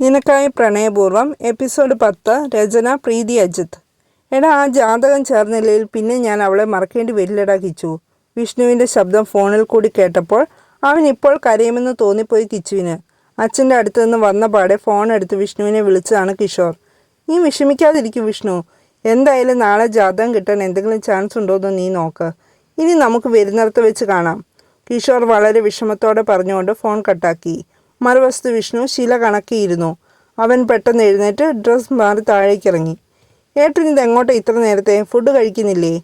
നിനക്കായി പ്രണയപൂർവം എപ്പിസോഡ് പത്ത് രചന പ്രീതി അജിത്ത് എടാ ആ ജാതകം ചേർന്നില്ലെങ്കിൽ പിന്നെ ഞാൻ അവളെ മറക്കേണ്ടി വരില്ലടാ കിച്ചു. വിഷ്ണുവിന്റെ ശബ്ദം ഫോണിൽ കൂടി കേട്ടപ്പോൾ അവൻ ഇപ്പോൾ കരയുമെന്ന് തോന്നിപ്പോയി കിച്ചുവിന്. അച്ഛന്റെ അടുത്ത് നിന്ന് വന്ന പാടെ ഫോൺ എടുത്ത് വിഷ്ണുവിനെ വിളിച്ചതാണ് കിഷോർ. നീ വിഷമിക്കാതിരിക്കും വിഷ്ണു. എന്തായാലും നാളെ ജാതകം കിട്ടാൻ എന്തെങ്കിലും ചാൻസ് ഉണ്ടോയെന്ന് നീ നോക്ക്. ഇനി നമുക്ക് വരുന്നിടത്ത് വെച്ച് കാണാം. കിഷോർ വളരെ വിഷമത്തോടെ പറഞ്ഞുകൊണ്ട് ഫോൺ കട്ടാക്കി. മറുവശത്ത് വിഷ്ണു ശില കണക്കിയിരുന്നു. അവൻ പെട്ടെന്ന് എഴുന്നേറ്റ് ഡ്രസ്സ് മാറി താഴേക്കിറങ്ങി. ഏട്ടൻ എങ്ങോട്ടേ ഇത്ര നേരത്തെ? ഫുഡ് കഴിക്കുന്നില്ലേ?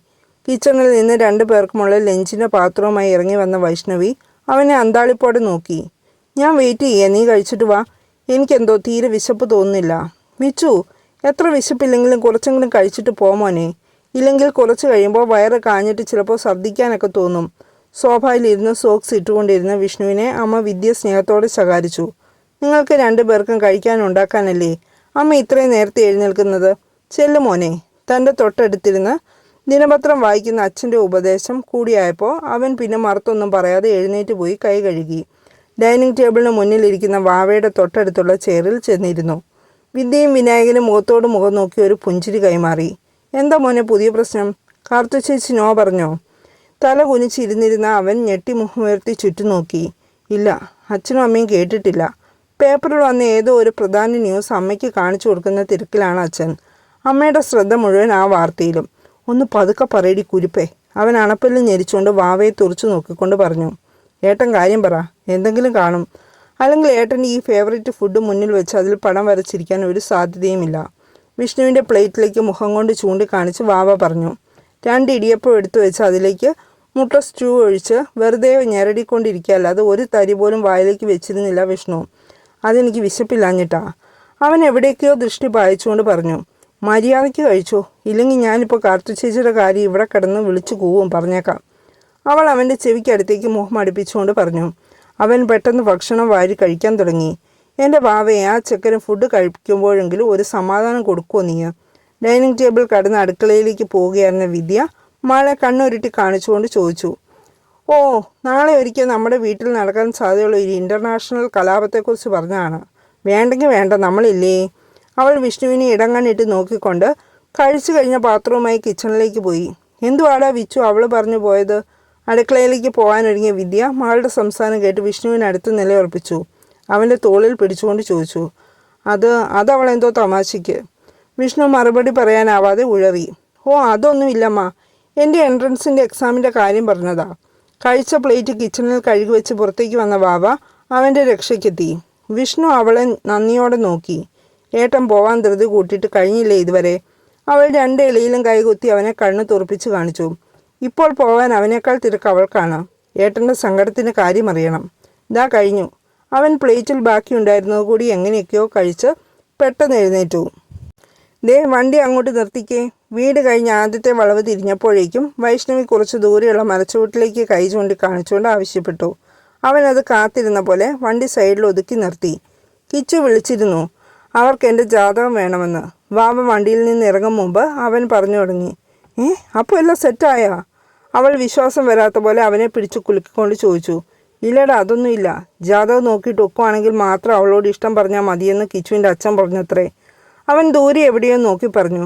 കിച്ചണിൽ നിന്ന് രണ്ടു പേർക്കുമുള്ള ലഞ്ചിന്റെ പാത്രവുമായി ഇറങ്ങി വന്ന വൈഷ്ണവി അവനെ അന്താളിപ്പോടെ നോക്കി. ഞാൻ വെയിറ്റ് ചെയ്യാം നീ കഴിച്ചിട്ട് വാ. എനിക്കെന്തോ തീരെ വിശപ്പ് തോന്നുന്നില്ല. മിച്ചു എത്ര വിശപ്പില്ലെങ്കിലും കുറച്ചെങ്കിലും കഴിച്ചിട്ട് പോമോനെ ഇല്ലെങ്കിൽ കുറച്ച് കഴിയുമ്പോൾ വയറ് കാഞ്ഞിട്ട് ചിലപ്പോൾ ഛർദ്ദിക്കാനൊക്കെ തോന്നും. സോഫയിലിരുന്ന് സോക്സ് ഇട്ടുകൊണ്ടിരുന്ന വിഷ്ണുവിനെ അമ്മ വിദ്യ സ്നേഹത്തോടെ ശകാരിച്ചു. നിങ്ങൾക്ക് രണ്ടു പേർക്കും കഴിക്കാൻ ഉണ്ടാക്കാനല്ലേ അമ്മ ഇത്രയും നേരത്തെ എഴുന്നേൽക്കുന്നത്. ചെല്ലു മോനെ. തന്റെ തൊട്ടടുത്തിരുന്ന് ദിനപത്രം വായിക്കുന്ന അച്ഛന്റെ ഉപദേശം കൂടിയായപ്പോൾ അവൻ പിന്നെ മറുത്തൊന്നും പറയാതെ എഴുന്നേറ്റ് പോയി കൈ കഴുകി. ഡൈനിങ് ടേബിളിന് മുന്നിലിരിക്കുന്ന വാവയുടെ തൊട്ടടുത്തുള്ള ചെയറിൽ ചെന്നിരുന്നു. വിദ്യയും വിനായകനും മുഖത്തോട് മുഖം നോക്കി ഒരു പുഞ്ചിരി കൈമാറി. എന്താ മോനെ പുതിയ പ്രശ്നം? കാർത്തു ചേച്ചി നോ പറഞ്ഞോ? തല കുനിച്ചിരുന്നിരുന്ന അവൻ ഞെട്ടി മുഖമുയർത്തി ചുറ്റു നോക്കി ഇല്ല അച്ഛനും അമ്മയും കേട്ടിട്ടില്ല. പേപ്പറിൽ വന്ന ഏതോ ഒരു പ്രധാന ന്യൂസ് അമ്മയ്ക്ക് കാണിച്ചു കൊടുക്കുന്ന തിരക്കിലാണ് അച്ഛൻ. അമ്മയുടെ ശ്രദ്ധ മുഴുവൻ ആ വാർത്തയിലും. ഒന്ന് പതുക്കെ പറയടി കുരുപ്പേ. അവൻ അണപ്പല്ല് ഞെരിച്ചുകൊണ്ട് വാവയെ തുറച്ചു നോക്കിക്കൊണ്ട് പറഞ്ഞു. ഏട്ടൻ കാര്യം പറ. എന്തെങ്കിലും കാണും. അല്ലെങ്കിൽ ഏട്ടൻ ഈ ഫേവറേറ്റ് ഫുഡ് മുന്നിൽ വെച്ച് അതിൽ പടം വരച്ചിരിക്കാൻ ഒരു സാധ്യതയുമില്ല. വിഷ്ണുവിന്റെ പ്ലേറ്റിലേക്ക് മുഖം കൊണ്ട് ചൂണ്ടിക്കാണിച്ച് വാവ പറഞ്ഞു. രണ്ട് ഇടിയപ്പം എടുത്തു വെച്ച് അതിലേക്ക് മുട്ട സ്റ്റൂ ഒഴിച്ച് വെറുതെ ഞെരടിക്കൊണ്ടിരിക്കുകയല്ല. അത് ഒരു തരി പോലും വായിലേക്ക് വെച്ചിരുന്നില്ല വിഷ്ണു. അതെനിക്ക് വിശപ്പില്ലാഞ്ഞിട്ടാ. അവൻ എവിടേക്കോ ദൃഷ്ടി പായിച്ചുകൊണ്ട് പറഞ്ഞു മര്യാദയ്ക്ക് കഴിച്ചു. ഇല്ലെങ്കിൽ ഞാനിപ്പോൾ കാർത്തു ചേച്ചിയുടെ കാര്യം ഇവിടെ കിടന്ന് വിളിച്ചു കൂവും പറഞ്ഞേക്കാം. അവൾ അവന്റെ ചെവിക്കടുത്തേക്ക് മുഖം അടുപ്പിച്ചുകൊണ്ട് പറഞ്ഞു അവൻ പെട്ടെന്ന് ഭക്ഷണം വാരി കഴിക്കാൻ തുടങ്ങി. എന്റെ ബാവയെ ആ ചെക്കന് ഫുഡ് കഴിക്കുമ്പോഴെങ്കിലും ഒരു സമാധാനം കൊടുക്കുമോ നീ? ഡൈനിങ് ടേബിൾ കടന്ന് അടുക്കളയിലേക്ക് പോവുകയായിരുന്ന വിദ്യ മഴ കണ്ണുരുട്ടി കാണിച്ചുകൊണ്ട് ചോദിച്ചു ഓ നാളെ ഒരിക്കൽ നമ്മുടെ വീട്ടിൽ നടക്കാൻ സാധ്യതയുള്ള ഒരു ഇന്റർനാഷണൽ കലാപത്തെക്കുറിച്ച് പറഞ്ഞതാണ്. വേണ്ടെങ്കിൽ വേണ്ട നമ്മളില്ലേ? അവൾ വിഷ്ണുവിനെ ഇടം കണ്ണിട്ട് നോക്കിക്കൊണ്ട് കഴിച്ചു കഴിഞ്ഞ പാത്രവുമായി കിച്ചണിലേക്ക് പോയി. എന്തുവാടാ വിച്ചു അവൾ പറഞ്ഞു പോയത്? അടുക്കളയിലേക്ക് പോകാനൊരുങ്ങിയ വിദ്യ മകളുടെ സംസാരം കേട്ട് വിഷ്ണുവിനടുത്ത് നിലയുറപ്പിച്ചു. അവന്റെ തോളിൽ പിടിച്ചുകൊണ്ട് ചോദിച്ചു അത് അതവളെന്തോ തമാശയ്ക്ക് വിഷ്ണു മറുപടി പറയാനാവാതെ ഉഴറി ഓ അതൊന്നുമില്ലമ്മ എന്റെ എൻട്രൻസിന്റെ എക്സാമിന്റെ കാര്യം പറഞ്ഞതാ. കഴിച്ച പ്ലേറ്റ് കിച്ചണിൽ കഴുകി വെച്ച് പുറത്തേക്ക് വന്ന വാവ അവന്റെ രക്ഷയ്ക്കെത്തി. വിഷ്ണു അവളെ നന്ദിയോടെ നോക്കി. ഏട്ടൻ പോവാൻ ധൃതി കൂട്ടിയിട്ട് കഴിഞ്ഞില്ലേ ഇതുവരെ? അവൾ രണ്ട് എളിയിലും കൈകുത്തി അവനെ കണ്ണു തുറപ്പിച്ച് കാണിച്ചു. ഇപ്പോൾ പോവാൻ അവനേക്കാൾ തിരക്ക് അവൾക്കാണ്. ഏട്ടന്റെ സങ്കടത്തിന് കാര്യം അറിയണം. ഇതാ കഴിഞ്ഞു. അവൻ പ്ലേറ്റിൽ ബാക്കിയുണ്ടായിരുന്നത് കൂടി എങ്ങനെയൊക്കെയോ കഴിച്ച് പെട്ടെന്ന് എഴുന്നേറ്റു. ദേ വണ്ടി അങ്ങോട്ട് നിർത്തിക്കേ. വീട് കഴിഞ്ഞ് ആദ്യത്തെ വളവ് തിരിഞ്ഞപ്പോഴേക്കും വൈഷ്ണവി കുറച്ച് ദൂരെയുള്ള മരച്ചുവട്ടിലേക്ക് കൈ ചൂണ്ടി കാണിച്ചുകൊണ്ട് ആവശ്യപ്പെട്ടു. അവൻ അത് കാത്തിരുന്ന പോലെ വണ്ടി സൈഡിൽ ഒതുക്കി നിർത്തി. കിച്ചു വിളിച്ചിരുന്നു അവർക്ക് എന്റെ ജാതകം വേണമെന്ന്. ബാബ വണ്ടിയിൽ നിന്ന് ഇറങ്ങും മുമ്പ് അവൻ പറഞ്ഞു തുടങ്ങി ഏ അപ്പോൾ എല്ലാം സെറ്റായാ അവൾ വിശ്വാസം വരാത്ത പോലെ അവനെ പിടിച്ചു കുലുക്കിക്കൊണ്ട് ചോദിച്ചു ഇല്ലടാ അതൊന്നുമില്ല ജാതകം നോക്കിയിട്ട് ഒക്കുവാണെങ്കിൽ മാത്രം അവളോട് ഇഷ്ടം പറഞ്ഞാൽ മതിയെന്ന് കിച്ചുവിന്റെ അച്ഛൻ പറഞ്ഞത്രേ. അവൻ ദൂരെ എവിടെയോ നോക്കി പറഞ്ഞു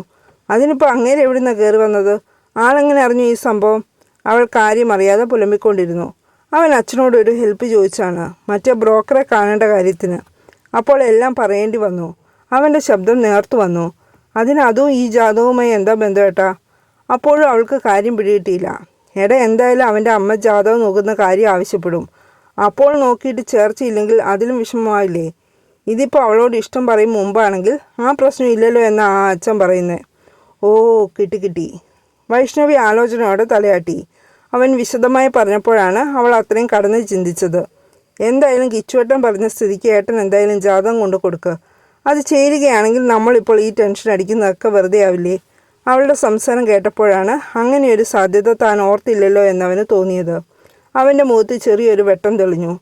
അതിനിപ്പോൾ അങ്ങേരെ എവിടെ നിന്നാണ് കയറി വന്നത്? ആളെങ്ങനെ അറിഞ്ഞു ഈ സംഭവം? അവൾ കാര്യം അറിയാതെ പുലമ്പിക്കൊണ്ടിരുന്നു. അവൻ അച്ഛനോട് ഒരു ഹെൽപ്പ് ചോദിച്ചാണ് മറ്റേ ബ്രോക്കറെ കാണേണ്ട കാര്യത്തിന്. അപ്പോൾ എല്ലാം പറയേണ്ടി വന്നു. അവന്റെ ശബ്ദം നേർത്തു വന്നു. അതിന് അതും ഈ ജാതകവുമായി എന്താ ബന്ധം ഏട്ടാ? അപ്പോഴും അവൾക്ക് കാര്യം പിടികിട്ടിയില്ല. എടാ എന്തായാലും അവന്റെ അമ്മ ജാതകം നോക്കുന്ന കാര്യം ആവശ്യപ്പെടും. അപ്പോൾ നോക്കിയിട്ട് ചേർച്ചയില്ലെങ്കിൽ അതിലും വിഷമമായില്ലേ ഇതിപ്പോൾ അവളോട് ഇഷ്ടം പറയും മുമ്പാണെങ്കിൽ ആ പ്രശ്നം ഇല്ലല്ലോ എന്നാണ് ആ അച്ഛൻ പറയുന്നത് ഓ കിട്ടി കിട്ടി. വൈഷ്ണവി ആലോചനയോടെ തലയാട്ടി. അവൻ വിശദമായി പറഞ്ഞപ്പോഴാണ് അവൾ അത്രയും കടന്ന് ചിന്തിച്ചത്. എന്തായാലും കിച്ചുവേട്ടൻ പറഞ്ഞ സ്ഥിതിക്ക് ഏട്ടൻ എന്തായാലും ജാതകം കൊണ്ട് കൊടുക്കുക അത് ചേരുകയാണെങ്കിൽ നമ്മളിപ്പോൾ ഈ ടെൻഷൻ അടിക്കുന്നതൊക്കെ വെറുതെ ആവില്ലേ? അവളുടെ സംസാരം കേട്ടപ്പോഴാണ് അങ്ങനെയൊരു സാധ്യത താൻ ഓർത്തില്ലല്ലോ എന്നവന് തോന്നിയത്. അവന്റെ മുഖത്ത് ചെറിയൊരു വെട്ടം തെളിഞ്ഞു.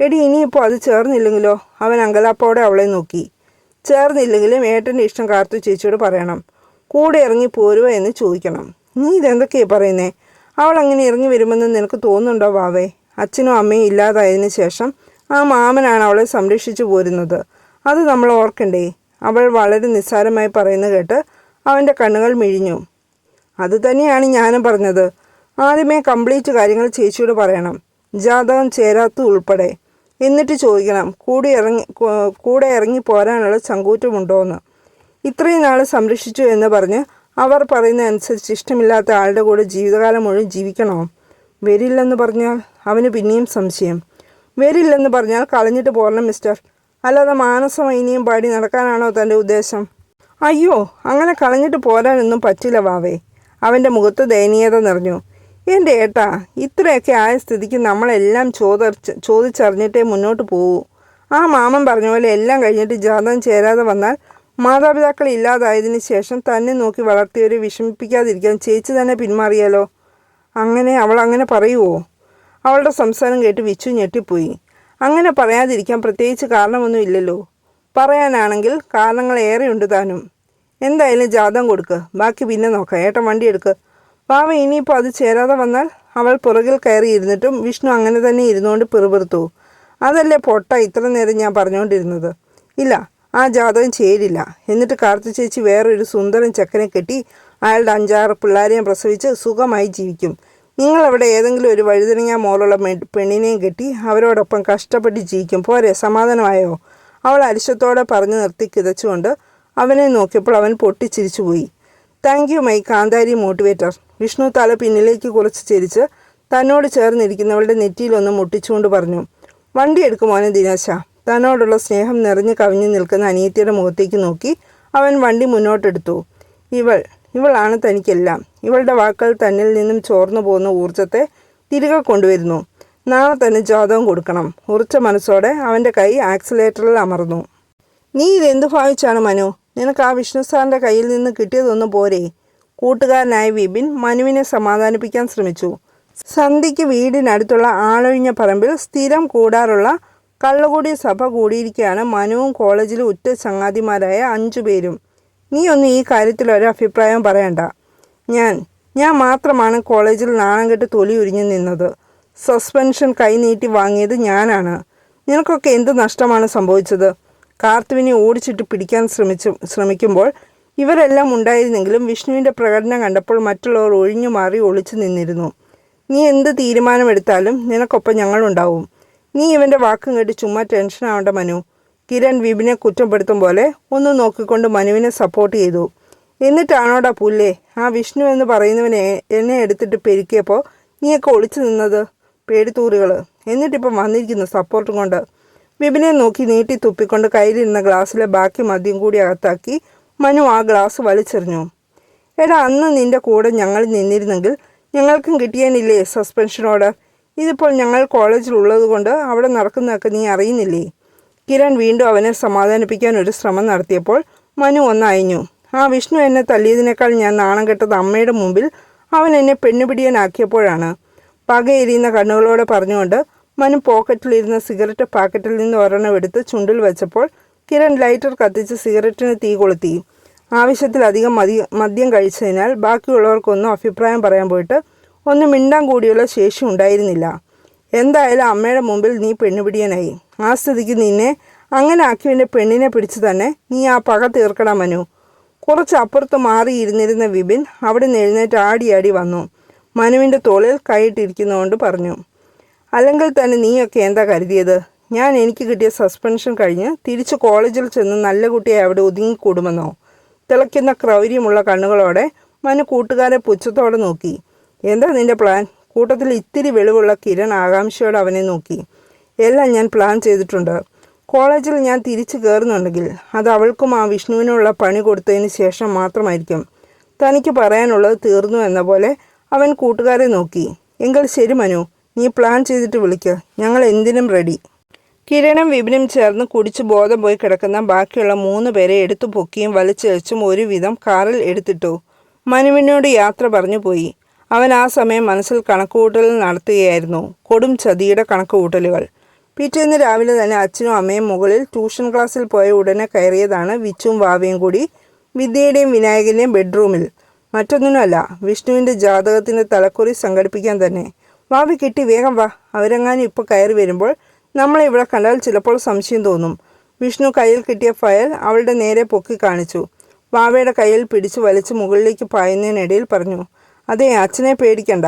എടി ഇനിയിപ്പോൾ അത് ചേർന്നില്ലെങ്കിലോ? അവൻ അങ്കലാപ്പോടെ അവളെ നോക്കി. ചേർന്നില്ലെങ്കിലും ഏട്ടന്റെ ഇഷ്ടം കാർത്തു ചേച്ചിയോട് പറയണം. കൂടെ ഇറങ്ങി പോരുവോ എന്ന് ചോദിക്കണം. നീ ഇതെന്തൊക്കെയാ പറയുന്നേ? അവൾ അങ്ങനെ ഇറങ്ങി വരുമെന്ന് നിനക്ക് തോന്നുന്നുണ്ടോ വാവേ? അച്ഛനും അമ്മയും ഇല്ലാതായതിനു ശേഷം ആ മാമനാണ് അവളെ സംരക്ഷിച്ചു പോരുന്നത്. അത് നമ്മൾ ഓർക്കണ്ടേ? അവൾ വളരെ നിസ്സാരമായി പറയുന്നത് കേട്ട് അവന്റെ കണ്ണുകൾ മിഴിഞ്ഞു. അത് തന്നെയാണ് ഞാനും പറഞ്ഞത്. ആദ്യമേ കംപ്ലീറ്റ് കാര്യങ്ങൾ ചേച്ചിയോട് പറയണം. ജാതകം ചേരാത്ത ഉൾപ്പെടെ. എന്നിട്ട് ചോദിക്കണം കൂടെ ഇറങ്ങി കൂടെ ഇറങ്ങി പോരാനുള്ള ചങ്കൂറ്റമുണ്ടോ എന്ന് ഇത്രയും നാൾ സംരക്ഷിച്ചു എന്ന് പറഞ്ഞ് അവർ പറയുന്ന അനുസരിച്ച് ഇഷ്ടമില്ലാത്ത ആളുടെ കൂടെ ജീവിതകാലം മുഴുവൻ ജീവിക്കണോ? വരില്ലെന്ന് പറഞ്ഞാൽ അവന് പിന്നെയും സംശയം. വരില്ലെന്ന് പറഞ്ഞാൽ കളഞ്ഞിട്ട് പോരണം മിസ്റ്റർ. അല്ലാതെ മാനസം ഇനിയും പാടി നടക്കാനാണോ തന്റെ ഉദ്ദേശം? അയ്യോ അങ്ങനെ കളഞ്ഞിട്ട് പോരാനൊന്നും പറ്റില്ല വാവേ. അവന്റെ മുഖത്ത് ദയനീയത നിറഞ്ഞു. എന്റെ ഏട്ടാ ഇത്രയൊക്കെ ആയ സ്ഥിതിക്ക് നമ്മളെല്ലാം ചോദർച്ച് ചോദിച്ചറിഞ്ഞിട്ടേ മുന്നോട്ട് പോകൂ ആ മാമൻ പറഞ്ഞ പോലെ എല്ലാം കഴിഞ്ഞിട്ട് ജാതകം ചേരാതെ വന്നാൽ മാതാപിതാക്കൾ ഇല്ലാതായതിനു ശേഷം തന്നെ നോക്കി വളർത്തിയവരെ വിഷമിപ്പിക്കാതിരിക്കാൻ ചേച്ചി തന്നെ പിന്മാറിയാലോ? അങ്ങനെ അവൾ അങ്ങനെ പറയുമോ അവളുടെ സംസാരം കേട്ട് വിച്ചു ഞെട്ടിപ്പോയി. അങ്ങനെ പറയാതിരിക്കാൻ പ്രത്യേകിച്ച് കാരണമൊന്നും ഇല്ലല്ലോ. പറയാനാണെങ്കിൽ കാരണങ്ങൾ ഏറെയുണ്ട് താനും. എന്തായാലും ജാതം കൊടുക്കുക ബാക്കി പിന്നെ നോക്കാം. ഏട്ടൻ വണ്ടി എടുക്ക്. പാവ ഇനിയിപ്പോൾ അത് ചേരാതെ വന്നാൽ അവൾ പുറകിൽ കയറി ഇരുന്നിട്ടും വിഷ്ണു അങ്ങനെ തന്നെ ഇരുന്നുകൊണ്ട് പിറുപിറുത്തു. അതല്ലേ പൊട്ട ഇത്ര നേരം ഞാൻ പറഞ്ഞുകൊണ്ടിരുന്നത്. ഇല്ല ആ ജാതകം ചേരില്ല എന്നിട്ട് കാർത്തു ചേച്ചി വേറൊരു സുന്ദരൻ ചക്കനെ കെട്ടി അയാളുടെ അഞ്ചാറ് പിള്ളേരെയും പ്രസവിച്ച് സുഖമായി ജീവിക്കും. നിങ്ങളവിടെ ഏതെങ്കിലും ഒരു വഴുതനങ്ങ മോളുള്ള മെ- പെണ്ണിനെയും കെട്ടി അവരോടൊപ്പം കഷ്ടപ്പെട്ട് ജീവിക്കും. പോരെ സമാധാനമായോ? അവൾ അരിശത്തോടെ പറഞ്ഞു നിർത്തി കിതച്ചുകൊണ്ട് അവനെ നോക്കിയപ്പോൾ അവൻ പൊട്ടിച്ചിരിച്ചുപോയി താങ്ക് യു മൈ കാന്താരി മോട്ടിവേറ്റർ വിഷ്ണു തല പിന്നിലേക്ക് കുറച്ച് ചിരിച്ച് തന്നോട് ചേർന്നിരിക്കുന്നവളുടെ നെറ്റിയിലൊന്ന് മുട്ടിച്ചുകൊണ്ട് പറഞ്ഞു വണ്ടി എടുക്കുമോനെ ദിനേശ? തന്നോടുള്ള സ്നേഹം നിറഞ്ഞു കവിഞ്ഞു നിൽക്കുന്ന അനിയത്തിയുടെ മുഖത്തേക്ക് നോക്കി അവൻ വണ്ടി മുന്നോട്ടെടുത്തു. ഇവൾ ഇവളാണ് തനിക്കെല്ലാം. ഇവളുടെ വാക്കുകൾ തന്നിൽ നിന്നും ചോർന്നു പോകുന്ന ഊർജത്തെ തിരികെ കൊണ്ടുവരുന്നു. നാളെ തന്നെ ജാതകം കൊടുക്കണം. ഉറച്ച മനസ്സോടെ അവന്റെ കൈ ആക്സിലേറ്ററിൽ അമർന്നു. നീ ഇതെന്ത് ഭാവിച്ചാണ് മനു? നിനക്ക് ആ വിഷ്ണു സാറിന്റെ കയ്യിൽ നിന്ന് കിട്ടിയതൊന്നും പോരെ. കൂട്ടുകാരനായ വിപിൻ മനുവിനെ സമാധാനിപ്പിക്കാൻ ശ്രമിച്ചു. സന്ധ്യയ്ക്ക് വീടിനടുത്തുള്ള ആളൊഴിഞ്ഞ പറമ്പിൽ സ്ഥിരം കൂടാറുള്ള കള്ളുകൂടി സഭ കൂടിയിരിക്കുകയാണ് മനുവും കോളേജിലെ ഉറ്റ ചങ്ങാതിമാരായ അഞ്ചു പേരും. നീ ഒന്ന് ഈ കാര്യത്തിൽ ഒരു അഭിപ്രായം പറയണ്ട. ഞാൻ ഞാൻ മാത്രമാണ് കോളേജിൽ നാണം കെട്ട് തൊലി ഉരിഞ്ഞു നിന്നത്. സസ്പെൻഷൻ കൈനീട്ടി വാങ്ങിയത് ഞാനാണ്. നിനക്കൊക്കെ എന്ത് നഷ്ടമാണ് സംഭവിച്ചത്? കാർത്തുവിനെ ഓടിച്ചിട്ട് പിടിക്കാൻ ശ്രമിച്ചു ശ്രമിക്കുമ്പോൾ ഇവരെല്ലാം ഉണ്ടായിരുന്നെങ്കിലും വിഷ്ണുവിന്റെ പ്രകടനം കണ്ടപ്പോൾ മറ്റുള്ളവർ ഒഴിഞ്ഞു മാറി ഒളിച്ചു നിന്നിരുന്നു. നീ എന്ത് തീരുമാനമെടുത്താലും നിനക്കൊപ്പം ഞങ്ങളുണ്ടാവും. നീ ഇവന്റെ വാക്കും കേട്ട് ചുമ്മാ ടെൻഷൻ ആവേണ്ട മനു. കിരൺ വിപിനെ കുറ്റപ്പെടുത്തും പോലെ ഒന്ന് നോക്കിക്കൊണ്ട് മനുവിനെ സപ്പോർട്ട് ചെയ്തു. എന്നിട്ടാണോടാ പുല്ലേ? ആ വിഷ്ണു എന്ന് പറയുന്നവനെ എന്നെ എടുത്തിട്ട് പെരുക്കിയപ്പോൾ നീയൊക്കെ ഒളിച്ചു നിന്നത്? പേടിത്തൂറുകൾ എന്നിട്ടിപ്പം വന്നിരിക്കുന്നു സപ്പോർട്ടും കൊണ്ട്. വിപിനെ നോക്കി നീട്ടി തുപ്പിക്കൊണ്ട് കയ്യിലിരുന്ന ഗ്ലാസ്സിലെ ബാക്കി മദ്യം കൂടി അകത്താക്കി മനു ആ ഗ്ലാസ് വലിച്ചെറിഞ്ഞു. എടാ അന്ന് നിന്റെ കൂടെ ഞങ്ങൾ നിന്നിരുന്നെങ്കിൽ ഞങ്ങൾക്കും കിട്ടിയേനില്ലേ സസ്പെൻഷൻ ഓർഡർ ഇതിപ്പോൾ ഞങ്ങൾ കോളേജിൽ ഉള്ളതുകൊണ്ട് അവിടെ നടക്കുന്നതൊക്കെ നീ അറിയുന്നില്ലേ? കിരൺ വീണ്ടും അവനെ സമാധാനിപ്പിക്കാൻ ഒരു ശ്രമം നടത്തിയപ്പോൾ മനു ഒന്നയഞ്ഞു. ആ വിഷ്ണു എന്നെ തല്ലിയതിനേക്കാൾ ഞാൻ നാണം കെട്ടത് അമ്മയുടെ മുമ്പിൽ അവൻ എന്നെ പെണ്ണുപിടിയനാക്കിയപ്പോഴാണ്. പകയെരിയുന്ന കണ്ണുകളോടെ പറഞ്ഞുകൊണ്ട് മനു പോക്കറ്റിലിരുന്ന സിഗരറ്റ് പാക്കറ്റിൽ നിന്ന് ഒരെണ്ണം എടുത്ത് ചുണ്ടിൽ വെച്ചപ്പോൾ കിരൺ ലൈറ്റർ കത്തിച്ച് സിഗരറ്റിന് തീ കൊളുത്തി. ആവശ്യത്തിലധികം മതി മദ്യം കഴിച്ചതിനാൽ ബാക്കിയുള്ളവർക്കൊന്നും അഭിപ്രായം പറയാൻ പോയിട്ട് ഒന്ന് മിണ്ടാൻ കൂടിയുള്ള ശേഷി ഉണ്ടായിരുന്നില്ല. എന്തായാലും അമ്മയുടെ മുമ്പിൽ നീ പെണ്ണുപിടിയനായി. ആ സ്ഥിതിക്ക് നിന്നെ അങ്ങനെ ആക്കിയവന്റെ പെണ്ണിനെ പിടിച്ചു തന്നെ നീ ആ പക തീർക്കണം മനു. കുറച്ച് അപ്പുറത്ത് മാറിയിരുന്നിരുന്ന വിപിൻ അവിടെ എഴുന്നേറ്റ് ആടിയാടി വന്നു. മനുവിന്റെ തോളിൽ കൈയിട്ടിരിക്കുന്നതുകൊണ്ട് പറഞ്ഞു അല്ലെങ്കിൽ തന്നെ നീയൊക്കെ എന്താ കരുതിയത്? ഞാൻ എനിക്ക് കിട്ടിയ സസ്പെൻഷൻ കഴിഞ്ഞ് തിരിച്ച് കോളേജിൽ ചെന്ന് നല്ല കുട്ടിയെ അവിടെ ഒതുങ്ങിക്കൂടുമെന്നോ? തിളയ്ക്കുന്ന ക്രൗര്യമുള്ള കണ്ണുകളോടെ മനു കൂട്ടുകാരെ പുച്ഛത്തോടെ നോക്കി. എന്താ നിന്റെ പ്ലാൻ കൂട്ടത്തിൽ ഇത്തിരി വെളിവുള്ള കിരൺ ആകാംക്ഷയോടെ അവനെ നോക്കി. എല്ലാം ഞാൻ പ്ലാൻ ചെയ്തിട്ടുണ്ട്. കോളേജിൽ ഞാൻ തിരിച്ചു കയറുന്നുണ്ടെങ്കിൽ അത് അവൾക്കും ആ വിഷ്ണുവിനുള്ള പണി കൊടുത്തതിന് ശേഷം മാത്രമായിരിക്കും. തനിക്ക് പറയാനുള്ളത് തീർന്നു എന്ന പോലെ അവൻ കൂട്ടുകാരെ നോക്കി. എങ്കിൽ ശരി മനു നീ പ്ലാൻ ചെയ്തിട്ട് വിളിക്കുക ഞങ്ങൾ എന്തിനും റെഡി കിരണും വിപിനും ചേർന്ന് കുടിച്ച് ബോധം പോയി കിടക്കുന്ന ബാക്കിയുള്ള മൂന്ന് പേരെ എടുത്തു പൊക്കിയും വലിച്ചഴിച്ചും ഒരുവിധം കാറിൽ എടുത്തിട്ടു. മനുവിനോട് യാത്ര പറഞ്ഞു പോയി. അവൻ ആ സമയം മനസ്സിൽ കണക്കുകൂട്ടൽ നടത്തുകയായിരുന്നു. കൊടും ചതിയുടെ കണക്കുകൂട്ടലുകൾ. പിറ്റേന്ന് രാവിലെ തന്നെ അച്ഛനും അമ്മയും മുകളിൽ ട്യൂഷൻ ക്ലാസ്സിൽ പോയ ഉടനെ കയറിയതാണ് വിച്ചും വാവയും കൂടി വിദ്യയുടെയും വിനായകന്റെയും ബെഡ്റൂമിൽ. മറ്റൊന്നിനുമല്ല വിഷ്ണുവിന്റെ ജാതകത്തിന്റെ തലക്കുറി സംഘടിപ്പിക്കാൻ തന്നെ. വാവി കിട്ടി വേഗം വാ. അവരെങ്ങാനും ഇപ്പോൾ കയറി വരുമ്പോൾ നമ്മളെ ഇവിടെ കണ്ടാൽ ചിലപ്പോൾ സംശയം തോന്നും വിഷ്ണു കയ്യിൽ കിട്ടിയ ഫയൽ അവളുടെ നേരെ പൊക്കി കാണിച്ചു. വാവയുടെ കയ്യിൽ പിടിച്ചു വലിച്ച് മുകളിലേക്ക് പായുന്നതിനിടയിൽ പറഞ്ഞു അതെ അച്ഛനെ പേടിക്കണ്ട.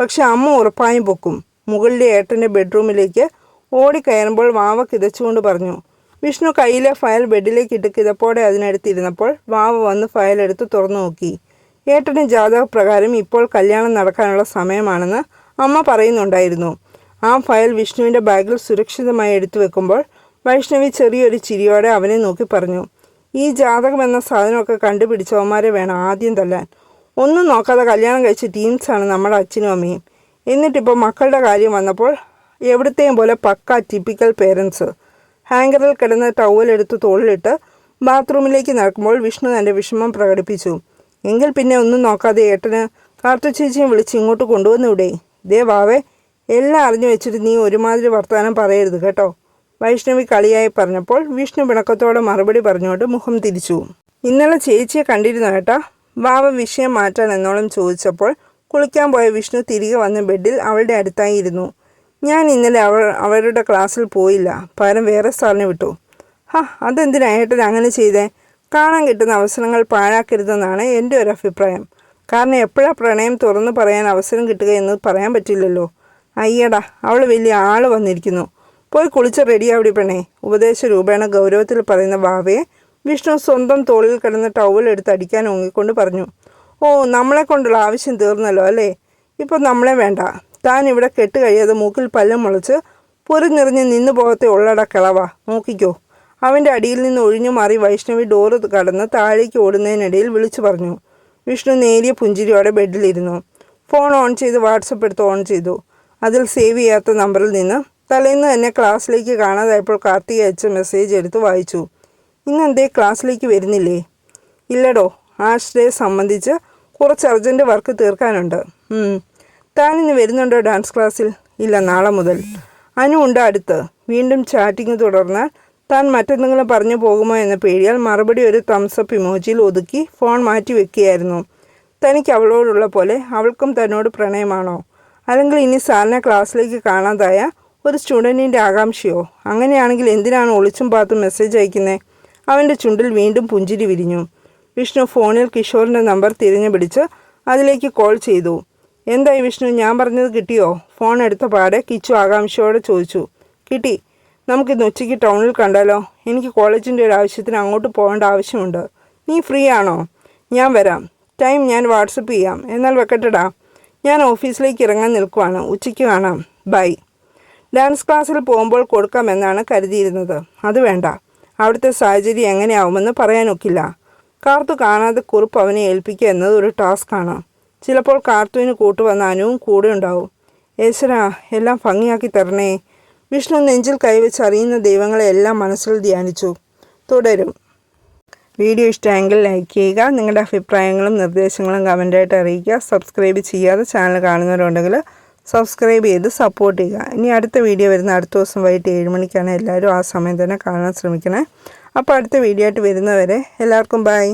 പക്ഷെ അമ്മ ഉറപ്പായും പൊക്കും. മുകളിലെ ഏട്ടന്റെ ബെഡ്റൂമിലേക്ക് ഓടിക്കയറുമ്പോൾ വാവ കിതച്ചുകൊണ്ട് പറഞ്ഞു വിഷ്ണു കയ്യിലെ ഫയൽ ബെഡിലേക്ക് ഇട്ട് കിതപ്പോടെ അതിനടുത്തിരുന്നപ്പോൾ വാവ വന്ന് ഫയൽ എടുത്ത് തുറന്നു നോക്കി. ഏട്ടന് ജാതക പ്രകാരം ഇപ്പോൾ കല്യാണം നടക്കാനുള്ള സമയമാണെന്ന് അമ്മ പറയുന്നുണ്ടായിരുന്നു. ആ ഫയൽ വിഷ്ണുവിന്റെ ബാഗിൽ സുരക്ഷിതമായി എടുത്തു വെക്കുമ്പോൾ വൈഷ്ണവി ചെറിയൊരു ചിരിയോടെ അവനെ നോക്കി പറഞ്ഞു ഈ ജാതകം എന്ന സാധനമൊക്കെ കണ്ടുപിടിച്ചവന്മാരെ വേണം ആദ്യം തല്ലാൻ. ഒന്നും നോക്കാതെ കല്യാണം കഴിച്ച ടീംസാണ് നമ്മുടെ അച്ഛനും അമ്മയും. എന്നിട്ടിപ്പോൾ മക്കളുടെ കാര്യം വന്നപ്പോൾ എവിടത്തെയും പോലെ പക്ക ടിപ്പിക്കൽ പേരൻസ് ഹാങ്കറിൽ കിടന്ന ടവൽ എടുത്ത് തോളിലിട്ട് ബാത്റൂമിലേക്ക് നടക്കുമ്പോൾ വിഷ്ണു തന്റെ വിഷമം പ്രകടിപ്പിച്ചു. എങ്കിൽ പിന്നെ ഒന്നും നോക്കാതെ ഏട്ടന് കാർത്തു ചേച്ചിയും വിളിച്ച് ഇങ്ങോട്ട് കൊണ്ടുവന്നിവിടെ ദേ വാവേ എല്ലാം അറിഞ്ഞു വെച്ചിട്ട് നീ ഒരുമാതിരി വർത്തമാനം പറയരുത് കേട്ടോ വൈഷ്ണവി കളിയായി പറഞ്ഞപ്പോൾ വിഷ്ണു പിണക്കത്തോടെ മറുപടി പറഞ്ഞുകൊണ്ട് മുഖം തിരിച്ചു. ഇന്നലെ ചേച്ചിയെ കണ്ടിരുന്നു കേട്ടാ വാവ വിഷയം മാറ്റാൻ എന്നോളം ചോദിച്ചപ്പോൾ കുളിക്കാൻ പോയ വിഷ്ണു തിരികെ വന്ന ബെഡിൽ അവളുടെ അടുത്തായി ഇരുന്നു. ഞാൻ ഇന്നലെ അവൾ അവരുടെ ക്ലാസ്സിൽ പോയില്ല. പകരം വേറെ സാറിനെ വിട്ടു. ഹാ അതെന്തിനാ അങ്ങനെ ചെയ്തേ? കാണാൻ കിട്ടുന്ന അവസരങ്ങൾ പാഴാക്കരുതെന്നാണ് എന്റെ ഒരു അഭിപ്രായം. കാരണം എപ്പോഴാ പ്രണയം തുറന്നു പറയാൻ അവസരം കിട്ടുക എന്ന് പറയാൻ പറ്റില്ലല്ലോ. അയ്യടാ അവൾ വലിയ ആൾ വന്നിരിക്കുന്നു. പോയി കുളിച്ച് റെഡിയാവിടി പെണ്ണേ ഉപദേശ രൂപേണ ഗൗരവത്തിൽ പറയുന്ന ബാവയെ വിഷ്ണു സ്വന്തം തോളിൽ കിടന്ന് ടവൽ എടുത്ത് അടിക്കാൻ ഓങ്ങിക്കൊണ്ട് പറഞ്ഞു ഓ നമ്മളെ കൊണ്ടുള്ള ആവശ്യം തീർന്നല്ലോ അല്ലേ? ഇപ്പം നമ്മളെ വേണ്ട. താൻ ഇവിടെ കെട്ട് കഴിയാതെ മൂക്കിൽ പല്ലും മുളച്ച് പൊരിഞ്ഞെറിഞ്ഞ് നിന്നു പോകത്തെ ഉള്ളട കിളവ. നോക്കിക്കോ. അവന്റെ അടിയിൽ നിന്ന് ഒഴിഞ്ഞു മാറി വൈഷ്ണവി ഡോറ് കടന്ന് താഴേക്ക് ഓടുന്നതിനിടയിൽ വിളിച്ചു പറഞ്ഞു. വിഷ്ണു നേരിയ പുഞ്ചിരിയോടെ ബെഡിലിരുന്നു ഫോൺ ഓൺ ചെയ്ത് വാട്സപ്പ് എടുത്ത് ഓൺ ചെയ്തു. അതിൽ സേവ് ചെയ്യാത്ത നമ്പറിൽ നിന്ന് തലേന്ന് തന്നെ ക്ലാസ്സിലേക്ക് കാണാതായപ്പോൾ കാർത്തിക അയച്ച മെസ്സേജ് എടുത്ത് വായിച്ചു. ഇന്നെന്തേ ക്ലാസ്സിലേക്ക് വരുന്നില്ലേ? ഇല്ലടോ ആശ്രയെ സംബന്ധിച്ച് കുറച്ച് അർജന്റ് വർക്ക് തീർക്കാനുണ്ട്. താനിന്ന് വരുന്നുണ്ടോ ഡാൻസ് ക്ലാസ്സിൽ? ഇല്ല നാളെ മുതൽ. അനു ഉണ്ട് അടുത്ത്. വീണ്ടും ചാറ്റിംഗ് തുടർന്നാൽ താൻ മറ്റെന്തെങ്കിലും പറഞ്ഞു പോകുമോ എന്ന പേടിയാൽ മറുപടി ഒരു തംസപ്പ് ഇമോജിയിൽ ഒതുക്കി ഫോൺ മാറ്റി വെക്കുകയായിരുന്നു. തനിക്ക് അവളോടുള്ള പോലെ അവൾക്കും തന്നോട് പ്രണയമാണോ? അല്ലെങ്കിൽ ഇനി സാറിനെ ക്ലാസ്സിലേക്ക് കാണാതായ ഒരു സ്റ്റുഡന്റിന്റെ ആകാംക്ഷയോ? അങ്ങനെയാണെങ്കിൽ എന്തിനാണ് ഒളിച്ചും പാത്തും മെസ്സേജ് അയക്കുന്നത് അവന്റെ ചുണ്ടിൽ വീണ്ടും പുഞ്ചിരി വിരിഞ്ഞു. വിഷ്ണു ഫോണിൽ കിഷോറിന്റെ നമ്പർ തിരഞ്ഞു പിടിച്ച് അതിലേക്ക് കോൾ ചെയ്തു. എന്തായി വിഷ്ണു ഞാൻ പറഞ്ഞത് കിട്ടിയോ? ഫോൺ എടുത്ത പാടെ കിച്ചു ആകാംക്ഷയോടെ ചോദിച്ചു. കിട്ടി. നമുക്കിന്ന് ഉച്ചയ്ക്ക് ടൗണിൽ കണ്ടാലോ? എനിക്ക് കോളേജിന്റെ ഒരു ആവശ്യത്തിന് അങ്ങോട്ട് പോകേണ്ട ആവശ്യമുണ്ട്. നീ ഫ്രീ ആണോ? ഞാൻ വരാം. ടൈം ഞാൻ വാട്സപ്പ് ചെയ്യാം. എന്നാൽ വെക്കട്ടെടാ. ഞാൻ ഓഫീസിലേക്ക് ഇറങ്ങാൻ നിൽക്കുവാണ്. ഉച്ചയ്ക്ക് കാണാം. ബൈ. ഡാൻസ് ക്ലാസ്സിൽ പോകുമ്പോൾ കൊടുക്കാമെന്നാണ് കരുതിയിരുന്നത്. അത് വേണ്ട. അവിടുത്തെ സാഹചര്യം എങ്ങനെയാവുമെന്ന് പറയാനൊക്കില്ല. കാർത്തു കാണാതെ കുറിപ്പ് അവനെ ഏൽപ്പിക്കുക എന്നത് ഒരു ടാസ്ക്കാണ്. ചിലപ്പോൾ കാർത്തുവിന് കൂട്ടുവന്ന അനുവും കൂടെ ഉണ്ടാവും. ഏശ്വര എല്ലാം ഭംഗിയാക്കി തരണേ. വിഷ്ണു നെഞ്ചിൽ കൈവച്ച് അറിയുന്ന ദൈവങ്ങളെ എല്ലാം മനസ്സിൽ ധ്യാനിച്ചു. തുടരും. വീഡിയോ ഇഷ്ടമെങ്കിൽ ലൈക്ക് ചെയ്യുക നിങ്ങളുടെ അഭിപ്രായങ്ങളും നിർദ്ദേശങ്ങളും കമന്റായിട്ട് അറിയിക്കുക. സബ്സ്ക്രൈബ് ചെയ്യാതെ ചാനൽ കാണുന്നവരുണ്ടെങ്കിൽ സബ്സ്ക്രൈബ് ചെയ്ത് സപ്പോർട്ട് ചെയ്യുക. ഇനി അടുത്ത വീഡിയോ വരുന്ന അടുത്ത ദിവസം വൈകിട്ട് ഏഴ് മണിക്കാണ് എല്ലാവരും ആ സമയം തന്നെ കാണാൻ ശ്രമിക്കണേ. അപ്പോൾ അടുത്ത വീഡിയോ ആയിട്ട് വരുന്നവരെ എല്ലാവർക്കും ബൈ